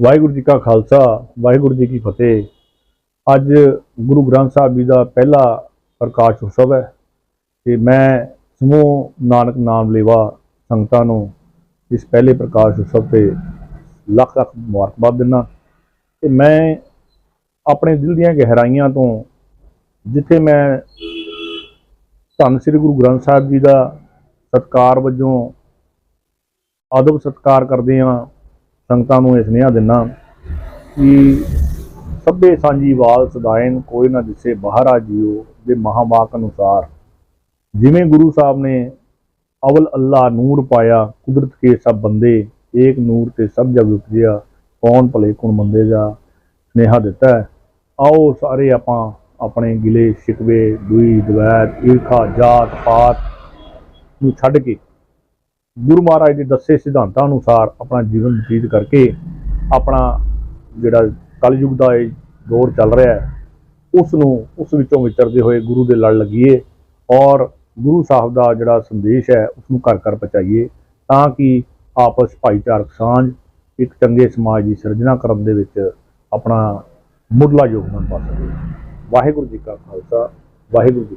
ਵਾਹਿਗੁਰੂ ਜੀ ਕਾ ਖਾਲਸਾ, ਵਾਹਿਗੁਰੂ ਜੀ ਕੀ ਫਤਿਹ। ਅੱਜ ਗੁਰੂ ਗ੍ਰੰਥ ਸਾਹਿਬ ਜੀ ਦਾ ਪਹਿਲਾ ਪ੍ਰਕਾਸ਼ ਉਤਸਵ ਹੈ ਤੇ ਮੈਂ ਸਮੂਹ ਨਾਨਕ ਨਾਮ ਲੇਵਾ ਸੰਗਤਾਂ ਨੂੰ ਇਸ ਪਹਿਲੇ ਪ੍ਰਕਾਸ਼ ਉਤਸਵ ਤੇ ਲੱਖ ਲੱਖ ਮੁਬਾਰਕਬਾਦ ਦਿੰਦਾ। ਤੇ ਮੈਂ ਆਪਣੇ ਦਿਲ ਦੀਆਂ ਗਹਿਰਾਈਆਂ ਤੋਂ ਜਿੱਥੇ ਮੈਂ ਧੰਨ ਸ੍ਰੀ ਗੁਰੂ ਗ੍ਰੰਥ ਸਾਹਿਬ ਜੀ ਦਾ ਸਤਕਾਰ ਵਜੋਂ ਆਦਬ ਸਤਕਾਰ ਕਰਦੇ ਹਾਂ ਸੰਗਤਾਂ ਨੂੰ ਇਹ ਸੁਨੇਹਾ ਦਿੰਦਾ ਕਿ ਸਭੇ ਸਾਂਝੀ ਵਾਲ ਸਦਾਇਨ ਕੋਈ ਨਾ ਦਿਸੇ ਬਾਹਰਾ ਜਿਓ ਦੇ ਮਹਾਵਾਕ ਅਨੁਸਾਰ। ਜਿਵੇਂ ਗੁਰੂ ਸਾਹਿਬ ਨੇ ਅਵਲ ਅੱਲਾ ਨੂਰ ਪਾਇਆ, ਕੁਦਰਤ ਕੇ ਸਭ ਬੰਦੇ, ਏਕ ਨੂਰ ਤੇ ਸਭ ਜਗ ਉਪਜਿਆ, ਕੌਣ ਭਲੇ ਕੁਣ ਮੰਦੇ ਦਾ ਸੁਨੇਹਾ ਦਿੱਤਾ ਆਓ ਸਾਰੇ ਆਪਾਂ ਆਪਣੇ ਗਿਲੇ, ਸ਼ਿਕਵੇ, ਦੁਈ, ਦਵੈਤ, ਈਰਖਾ, ਜਾਤ, ਪਾਤ ਨੂੰ ਛੱਡ ਕੇ ਗੁਰੂ ਮਹਾਰਾਜ ਦੇ ਦੱਸੇ ਸਿਧਾਂਤਾਂ ਅਨੁਸਾਰ ਆਪਣਾ ਜੀਵਨ ਬਤੀਤ ਕਰਕੇ ਆਪਣਾ ਜਿਹੜਾ ਕਲਯੁਗ ਦਾ ਇਹ ਦੌਰ ਚੱਲ ਰਿਹਾ ਹੈ ਉਸ ਨੂੰ ਉਸ ਵਿੱਚੋਂ ਵਿਚਰਦੇ ਹੋਏ ਗੁਰੂ ਦੇ ਲੜ ਲੱਗੀਏ ਔਰ ਗੁਰੂ ਸਾਹਿਬ ਦਾ ਜਿਹੜਾ ਸੰਦੇਸ਼ ਹੈ ਉਸ ਨੂੰ ਘਰ ਘਰ ਪਹੁੰਚਾਈਏ ਤਾਂ ਕਿ ਆਪਸ ਭਾਈਚਾਰਕ ਸਾਂਝ ਇੱਕ ਚੰਗੇ ਸਮਾਜ ਦੀ ਸਿਰਜਣਾ ਕਰਨ ਦੇ ਵਿੱਚ ਆਪਣਾ ਮੁੱਢਲਾ ਯੋਗਦਾਨ ਪਾ ਸਕੇ। ਵਾਹਿਗੁਰੂ ਜੀ ਕਾ ਖਾਲਸਾ, ਵਾਹਿਗੁਰੂ ਜੀ